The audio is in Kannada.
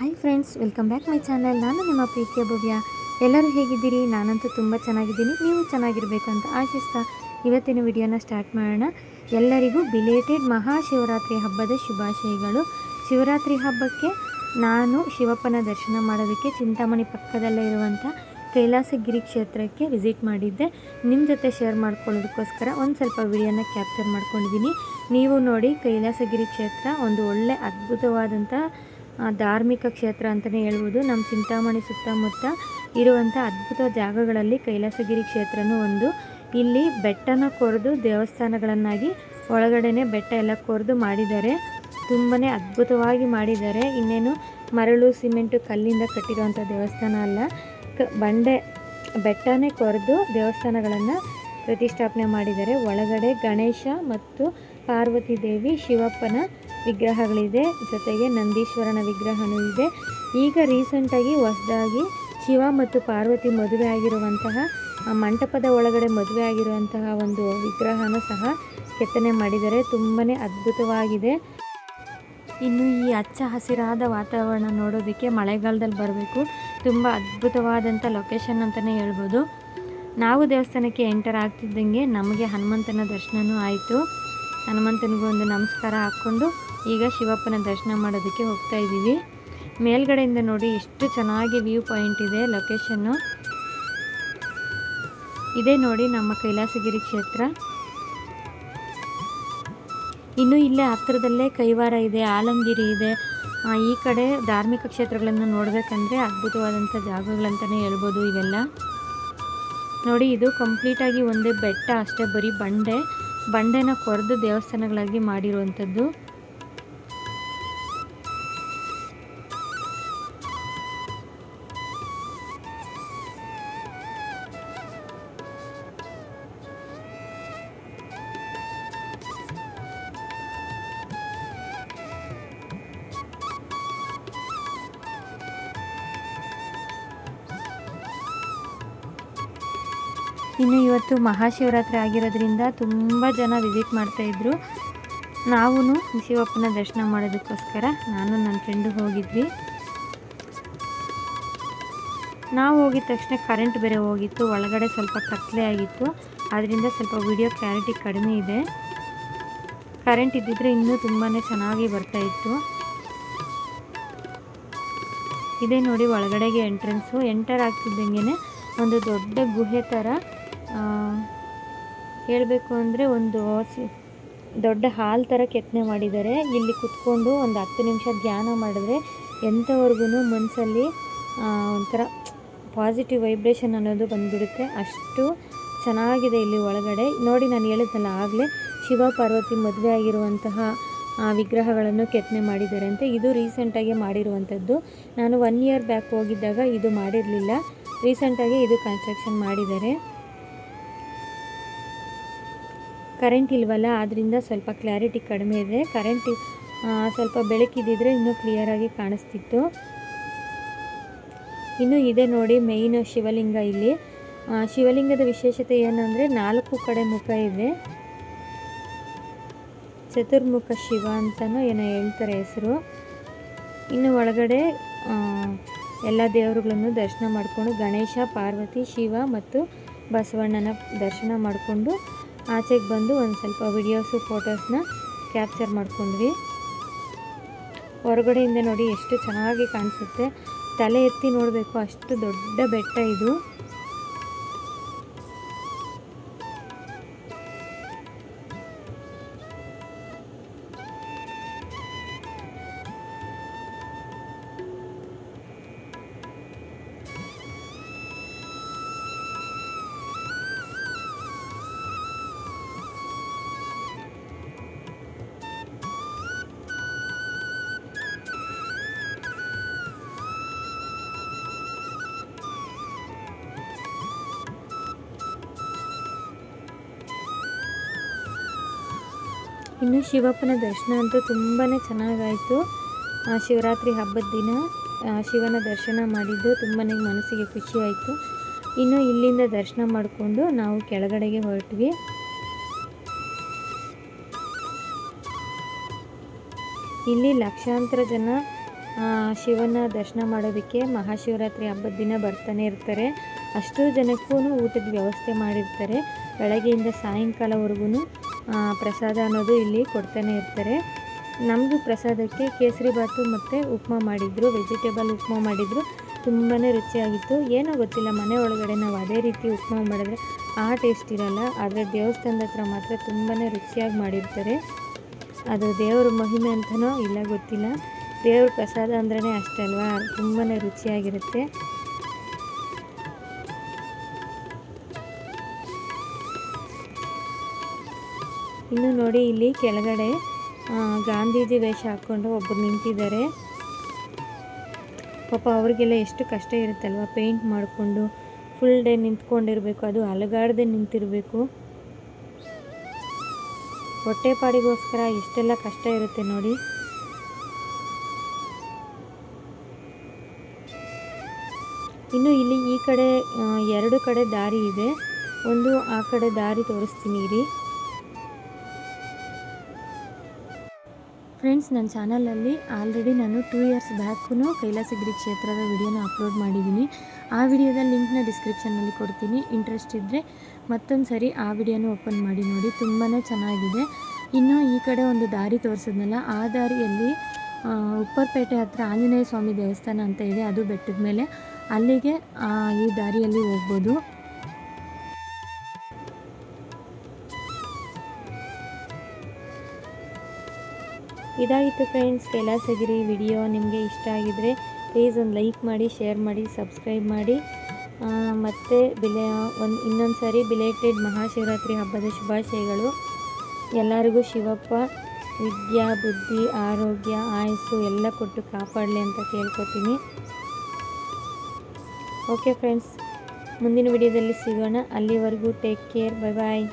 Hi friends welcome back my channel ನಾನು ನಿಮ್ಮ ಪ್ರೀತಿಯ ಭವ್ಯ. ಎಲ್ಲರೂ ಹೇಗಿದ್ದೀರಿ? ನಾನಂತೂ ತುಂಬ ಚೆನ್ನಾಗಿದ್ದೀನಿ. ನೀವು ಚೆನ್ನಾಗಿರಬೇಕು ಅಂತ ಆಶಿಸ್ತಾ ಇವತ್ತಿನ ವಿಡಿಯೋನ ಸ್ಟಾರ್ಟ್ ಮಾಡೋಣ. ಎಲ್ಲರಿಗೂ ಬಿಲೇಟೆಡ್ ಮಹಾಶಿವರಾತ್ರಿ ಹಬ್ಬದ ಶುಭಾಶಯಗಳು. ಶಿವರಾತ್ರಿ ಹಬ್ಬಕ್ಕೆ ನಾನು ಶಿವಪ್ಪನ ದರ್ಶನ ಮಾಡೋದಕ್ಕೆ ಚಿಂತಾಮಣಿ ಪಕ್ಕದಲ್ಲೇ ಇರುವಂಥ ಕೈಲಾಸಗಿರಿ ಕ್ಷೇತ್ರಕ್ಕೆ ವಿಸಿಟ್ ಮಾಡಿದ್ದೆ. ನಿಮ್ಮ ಜೊತೆ ಶೇರ್ ಮಾಡ್ಕೊಳ್ಳೋದಕ್ಕೋಸ್ಕರ ಒಂದು ಸ್ವಲ್ಪ ವಿಡಿಯೋನ ಕ್ಯಾಪ್ಚರ್ ಮಾಡ್ಕೊಂಡಿದ್ದೀನಿ. ನೀವು ನೋಡಿ ಕೈಲಾಸಗಿರಿ ಕ್ಷೇತ್ರ ಒಂದು ಒಳ್ಳೆ ಅದ್ಭುತವಾದಂಥ ಧಾರ್ಮಿಕ ಕ್ಷೇತ್ರ ಅಂತಲೇ ಹೇಳ್ಬೋದು. ನಮ್ಮ ಚಿಂತಾಮಣಿ ಸುತ್ತಮುತ್ತ ಇರುವಂಥ ಅದ್ಭುತ ಜಾಗಗಳಲ್ಲಿ ಕೈಲಾಸಗಿರಿ ಕ್ಷೇತ್ರನೂ ಒಂದು. ಇಲ್ಲಿ ಬೆಟ್ಟನ ಕೊರೆದು ದೇವಸ್ಥಾನಗಳನ್ನಾಗಿ ಒಳಗಡೆನೆ ಬೆಟ್ಟ ಎಲ್ಲ ಕೊರೆದು ಮಾಡಿದ್ದಾರೆ. ತುಂಬಾ ಅದ್ಭುತವಾಗಿ ಮಾಡಿದ್ದಾರೆ. ಇನ್ನೇನು ಮರಳು, ಸಿಮೆಂಟು ಕಲ್ಲಿಂದ ಕಟ್ಟಿರುವಂಥ ದೇವಸ್ಥಾನ ಅಲ್ಲ. ಬಂಡೆ, ಬೆಟ್ಟನೇ ಕೊರೆದು ದೇವಸ್ಥಾನಗಳನ್ನು ಪ್ರತಿಷ್ಠಾಪನೆ ಮಾಡಿದ್ದಾರೆ. ಒಳಗಡೆ ಗಣೇಶ ಮತ್ತು ಪಾರ್ವತಿ ದೇವಿ ಶಿವಪ್ಪನ ವಿಗ್ರಹಗಳಿದೆ. ಜೊತೆಗೆ ನಂದೀಶ್ವರನ ವಿಗ್ರಹನೂ ಇದೆ. ಈಗ ರೀಸೆಂಟಾಗಿ ಹೊಸದಾಗಿ ಶಿವ ಮತ್ತು ಪಾರ್ವತಿ ಮದುವೆ ಆಗಿರುವಂತಹ ಮಂಟಪದ ಒಳಗಡೆ ಮದುವೆ ಆಗಿರುವಂತಹ ಒಂದು ವಿಗ್ರಹನ ಸಹ ಕೆತ್ತನೆ ಮಾಡಿದ್ದಾರೆ. ತುಂಬಾ ಅದ್ಭುತವಾಗಿದೆ. ಇನ್ನು ಈ ಹಚ್ಚ ಹಸಿರಾದ ವಾತಾವರಣ ನೋಡೋದಕ್ಕೆ ಮಳೆಗಾಲದಲ್ಲಿ ಬರಬೇಕು. ತುಂಬ ಅದ್ಭುತವಾದಂಥ ಲೊಕೇಶನ್ ಅಂತಲೇ ಹೇಳ್ಬೋದು. ನಾವು ದೇವಸ್ಥಾನಕ್ಕೆ ಎಂಟರ್ ಆಗ್ತಿದ್ದಂಗೆ ನಮಗೆ ಹನುಮಂತನ ದರ್ಶನವೂ ಆಯಿತು. ಹನುಮಂತನಿಗೂ ಒಂದು ನಮಸ್ಕಾರ ಹಾಕ್ಕೊಂಡು ಈಗ ಶಿವಪ್ಪನ ದರ್ಶನ ಮಾಡೋದಕ್ಕೆ ಹೋಗ್ತಾ ಇದ್ದೀವಿ. ಮೇಲ್ಗಡೆಯಿಂದ ನೋಡಿ ಎಷ್ಟು ಚೆನ್ನಾಗಿ ವ್ಯೂ ಪಾಯಿಂಟ್ ಇದೆ ಲೊಕೇಶನ್ನು. ಇದೇ ನೋಡಿ ನಮ್ಮ ಕೈಲಾಸಗಿರಿ ಕ್ಷೇತ್ರ. ಇನ್ನು ಇಲ್ಲೇ ಹತ್ತಿರದಲ್ಲೇ ಕೈವಾರ ಇದೆ, ಆಲಂಗಿರಿ ಇದೆ. ಈ ಕಡೆ ಧಾರ್ಮಿಕ ಕ್ಷೇತ್ರಗಳನ್ನು ನೋಡಬೇಕಂದ್ರೆ ಅದ್ಭುತವಾದಂಥ ಜಾಗಗಳಂತಲೇ ಹೇಳ್ಬೋದು ಇವೆಲ್ಲ. ನೋಡಿ ಇದು ಕಂಪ್ಲೀಟಾಗಿ ಒಂದೇ ಬೆಟ್ಟ ಅಷ್ಟೇ ಬರೀ ಬಂಡೆ. ಬಂಡೆನ ಕೊರೆದು ದೇವಸ್ಥಾನಗಳಾಗಿ ಮಾಡಿರುವಂಥದ್ದು. ಇನ್ನು ಇವತ್ತು ಮಹಾಶಿವರಾತ್ರಿ ಆಗಿರೋದ್ರಿಂದ ತುಂಬ ಜನ ವಿಸಿಟ್ ಮಾಡ್ತಾಯಿದ್ರು ನಾವೂ ಶಿವಪ್ಪನ ದರ್ಶನ ಮಾಡೋದಕ್ಕೋಸ್ಕರ ನಾನು ನನ್ನ ಫ್ರೆಂಡು ಹೋಗಿದ್ವಿ. ನಾವು ಹೋಗಿದ ತಕ್ಷಣ ಕರೆಂಟ್ ಬೇರೆ ಹೋಗಿತ್ತು, ಒಳಗಡೆ ಸ್ವಲ್ಪ ಕತ್ಲೆ ಆಗಿತ್ತು. ಅದರಿಂದ ಸ್ವಲ್ಪ ವಿಡಿಯೋ ಕ್ಲಾರಿಟಿ ಕಡಿಮೆ ಇದೆ. ಕರೆಂಟ್ ಇದ್ದಿದ್ರೆ ಇನ್ನೂ ತುಂಬಾ ಚೆನ್ನಾಗಿ ಬರ್ತಾಯಿತ್ತು ಇದೇ ನೋಡಿ ಒಳಗಡೆಗೆ ಎಂಟ್ರೆನ್ಸು ಎಂಟರ್ ಆಗ್ತಿದ್ದಂಗೆ ಒಂದು ದೊಡ್ಡ ಗುಹೆ ಥರ ಹೇಳಬೇಕು ಅಂದರೆ ಒಂದು ದೊಡ್ಡ ಹಾಲ್ ಥರ ಕೆತ್ತನೆ ಮಾಡಿದ್ದಾರೆ. ಇಲ್ಲಿ ಕುತ್ಕೊಂಡು ಒಂದು ಹತ್ತು ನಿಮಿಷ ಧ್ಯಾನ ಮಾಡಿದ್ರೆ ಎಂಥವ್ರಿಗೂ ಮನಸ್ಸಲ್ಲಿ ಒಂಥರ ಪಾಸಿಟಿವ್ ವೈಬ್ರೇಷನ್ ಅನ್ನೋದು ಬಂದುಬಿಡುತ್ತೆ. ಅಷ್ಟು ಚೆನ್ನಾಗಿದೆ ಇಲ್ಲಿ ಒಳಗಡೆ. ನೋಡಿ, ನಾನು ಹೇಳಿದ್ನಲ್ಲ, ಆಗಲೇ ಶಿವ ಪಾರ್ವತಿ ಮದುವೆ ಆಗಿರುವಂತಹ ವಿಗ್ರಹಗಳನ್ನು ಕೆತ್ತನೆ ಮಾಡಿದ್ದಾರೆ ಅಂತ. ಇದು ರೀಸೆಂಟಾಗಿ ಮಾಡಿರುವಂಥದ್ದು. ನಾನು ಒನ್ ಇಯರ್ ಬ್ಯಾಕ್ ಹೋಗಿದ್ದಾಗ ಇದು ಮಾಡಿರಲಿಲ್ಲ. ರೀಸೆಂಟಾಗಿ ಇದು ಕನ್ಸ್ಟ್ರಕ್ಷನ್ ಮಾಡಿದ್ದಾರೆ. ಕರೆಂಟ್ ಇಲ್ವಲ್ಲ ಆದ್ದರಿಂದ ಸ್ವಲ್ಪ ಕ್ಲಾರಿಟಿ ಕಡಿಮೆ ಇದೆ. ಕರೆಂಟ್ ಸ್ವಲ್ಪ ಬೆಳಕಿದ್ದಿದ್ರೆ ಇನ್ನೂ ಕ್ಲಿಯರಾಗಿ ಕಾಣಿಸ್ತಿತ್ತು. ಇನ್ನು ಇದೆ ನೋಡಿ ಮೇಯ್ನ್ ಶಿವಲಿಂಗ ಇಲ್ಲಿ. ಶಿವಲಿಂಗದ ವಿಶೇಷತೆ ಏನಂದರೆ ನಾಲ್ಕು ಕಡೆ ಮುಖ ಇದೆ. ಚತುರ್ಮುಖ ಶಿವ ಅಂತಲೂ ಏನೋ ಹೇಳ್ತಾರೆ ಹೆಸರು. ಇನ್ನು ಒಳಗಡೆ ಎಲ್ಲ ದೇವರುಗಳನ್ನು ದರ್ಶನ ಮಾಡಿಕೊಂಡು ಗಣೇಶ, ಪಾರ್ವತಿ, ಶಿವ ಮತ್ತು ಬಸವಣ್ಣನ ದರ್ಶನ ಮಾಡಿಕೊಂಡು ಆಚೆಗೆ ಬಂದು ಒಂದು ಸ್ವಲ್ಪ ವಿಡಿಯೋಸು ಫೋಟೋಸ್ನ ಕ್ಯಾಪ್ಚರ್ ಮಾಡ್ಕೊಂಡ್ವಿ. ಹೊರಗಡೆಯಿಂದ ನೋಡಿ ಎಷ್ಟು ಚೆನ್ನಾಗಿ ಕಾಣಿಸುತ್ತೆ. ತಲೆ ಎತ್ತಿ ನೋಡಬೇಕು, ಅಷ್ಟು ದೊಡ್ಡ ಬೆಟ್ಟ ಇದು. ಇನ್ನು ಶಿವಪ್ಪನ ದರ್ಶನ ಅಂತೂ ತುಂಬಾ ಚೆನ್ನಾಗಾಯಿತು. ಶಿವರಾತ್ರಿ ಹಬ್ಬದ ದಿನ ಶಿವನ ದರ್ಶನ ಮಾಡಿದ್ದು ತುಂಬಾ ಮನಸ್ಸಿಗೆ ಖುಷಿಯಾಯಿತು. ಇನ್ನು ಇಲ್ಲಿಂದ ದರ್ಶನ ಮಾಡಿಕೊಂಡು ನಾವು ಕೆಳಗಡೆಗೆ ಹೊರಟ್ವಿ. ಇಲ್ಲಿ ಲಕ್ಷಾಂತರ ಜನ ಶಿವನ ದರ್ಶನ ಮಾಡೋದಕ್ಕೆ ಮಹಾಶಿವರಾತ್ರಿ ಹಬ್ಬದ ದಿನ ಬರ್ತಾನೆ ಇರ್ತಾರೆ. ಅಷ್ಟು ಜನಕ್ಕೂ ಊಟದ ವ್ಯವಸ್ಥೆ ಮಾಡಿರ್ತಾರೆ. ಬೆಳಗ್ಗೆಯಿಂದ ಸಾಯಂಕಾಲವರೆಗೂ ಪ್ರಸಾದ ಅನ್ನೋದು ಇಲ್ಲಿ ಕೊಡ್ತಾನೆ ಇರ್ತಾರೆ. ನಮ್ಮದು ಪ್ರಸಾದಕ್ಕೆ ಕೇಸರಿ ಬಾತು ಮತ್ತು ಉಪ್ಮಾ ಮಾಡಿದ್ರು ವೆಜಿಟೇಬಲ್ ಉಪ್ಮಾ ಮಾಡಿದ್ರು. ತುಂಬಾ ರುಚಿಯಾಗಿತ್ತು. ಏನೋ ಗೊತ್ತಿಲ್ಲ, ಮನೆ ಒಳಗಡೆ ನಾವು ಅದೇ ರೀತಿ ಉಪ್ಮಾ ಮಾಡಿದ್ರೆ ಆ ಟೇಸ್ಟ್ ಇರಲ್ಲ. ಆದರೆ ದೇವಸ್ಥಾನದ ಹತ್ರ ಮಾತ್ರ ತುಂಬಾ ರುಚಿಯಾಗಿ ಮಾಡಿರ್ತಾರೆ. ಅದು ದೇವರ ಮಹಿಮೆ ಅಂತನೋ ಇಲ್ಲ ಗೊತ್ತಿಲ್ಲ. ದೇವ್ರ ಪ್ರಸಾದ ಅಂದ್ರೇ ಅಷ್ಟಲ್ವಾ ತುಂಬಾ ರುಚಿಯಾಗಿರುತ್ತೆ. ಇನ್ನು ನೋಡಿ ಇಲ್ಲಿ ಕೆಳಗಡೆ ಗಾಂಧೀಜಿ ವೇಷ ಹಾಕ್ಕೊಂಡು ಒಬ್ಬರು ನಿಂತಿದ್ದಾರೆ. ಪಾಪ ಅವ್ರಿಗೆಲ್ಲ ಎಷ್ಟು ಕಷ್ಟ ಇರುತ್ತಲ್ವ ಪೇಂಟ್ ಮಾಡಿಕೊಂಡು ಫುಲ್ ಡೇ ನಿಂತ್ಕೊಂಡಿರಬೇಕು, ಅದು ಅಲಗಾಡದೆ ನಿಂತಿರಬೇಕು. ಹೊಟ್ಟೆಪಾಡಿಗೋಸ್ಕರ ಎಷ್ಟೆಲ್ಲ ಕಷ್ಟ ಇರುತ್ತೆ ನೋಡಿ. ಇನ್ನು ಇಲ್ಲಿ ಈ ಕಡೆ ಎರಡು ಕಡೆ ದಾರಿ ಇದೆ. ಒಂದು ಆ ಕಡೆ ದಾರಿ ತೋರಿಸ್ತೀನಿ ಇರಿ. ಫ್ರೆಂಡ್ಸ್ ನನ್ನ ಚಾನಲಲ್ಲಿ ಆಲ್ರೆಡಿ ನಾನು ಟೂ ಇಯರ್ಸ್ ಬ್ಯಾಕೂ ಕೈಲಾಸಗಿರಿ ಕ್ಷೇತ್ರದ ವಿಡಿಯೋನ ಅಪ್ಲೋಡ್ ಮಾಡಿದ್ದೀನಿ. ಆ ವಿಡಿಯೋದ ಲಿಂಕ್ನ ಡಿಸ್ಕ್ರಿಪ್ಷನಲ್ಲಿ ಕೊಡ್ತೀನಿ. ಇಂಟ್ರೆಸ್ಟ್ ಇದ್ದರೆ ಮತ್ತೊಂದು ಸರಿ ಆ ವಿಡಿಯೋನ ಓಪನ್ ಮಾಡಿ ನೋಡಿ. ತುಂಬಾ ಚೆನ್ನಾಗಿದೆ. ಇನ್ನು ಈ ಕಡೆ ಒಂದು ದಾರಿ ತೋರಿಸಿದ್ನಲ್ಲ ಆ ದಾರಿಯಲ್ಲಿ ಉಪ್ಪರಪೇಟೆ ಹತ್ರ ಆಂಜನೇಯ ಸ್ವಾಮಿ ದೇವಸ್ಥಾನ ಅಂತ ಇದೆ. ಅದು ಬೆಟ್ಟದ ಮೇಲೆ ಅಲ್ಲಿಗೆ ಈ ದಾರಿಯಲ್ಲಿ ಹೋಗ್ಬೋದು. ಇದಾಗಿತ್ತು ಫ್ರೆಂಡ್ಸ್ ಕೈಲಾಸಗಿರಿ ವಿಡಿಯೋ ನಿಮಗೆ ಇಷ್ಟ ಆಗಿದ್ರೆ ಪ್ಲೀಸ್ ಒಂದು ಲೈಕ್ ಮಾಡಿ ಶೇರ್ ಮಾಡಿ ಸಬ್ಸ್ಕ್ರೈಬ್ ಮಾಡಿ. ಮತ್ತು ಬಿಲೆ, ಒಂದು ಇನ್ನೊಂದು ಸಾರಿ ಬಿಲೇಟೆಡ್ ಮಹಾಶಿವರಾತ್ರಿ ಹಬ್ಬದ ಶುಭಾಶಯಗಳು. ಎಲ್ಲರಿಗೂ ಶಿವಪ್ಪ, ವಿದ್ಯಾ, ಬುದ್ಧಿ, ಆರೋಗ್ಯ, ಆಯಸ್ಸು ಎಲ್ಲ ಕೊಟ್ಟು ಕಾಪಾಡಲಿ ಅಂತ ಕೇಳ್ಕೊತೀನಿ. ಓಕೆ ಫ್ರೆಂಡ್ಸ್ ಮುಂದಿನ ವಿಡಿಯೋದಲ್ಲಿ ಸಿಗೋಣ. ಅಲ್ಲಿವರೆಗೂ ಟೇಕ್ ಕೇರ್ ಬೈ ಬಾಯ್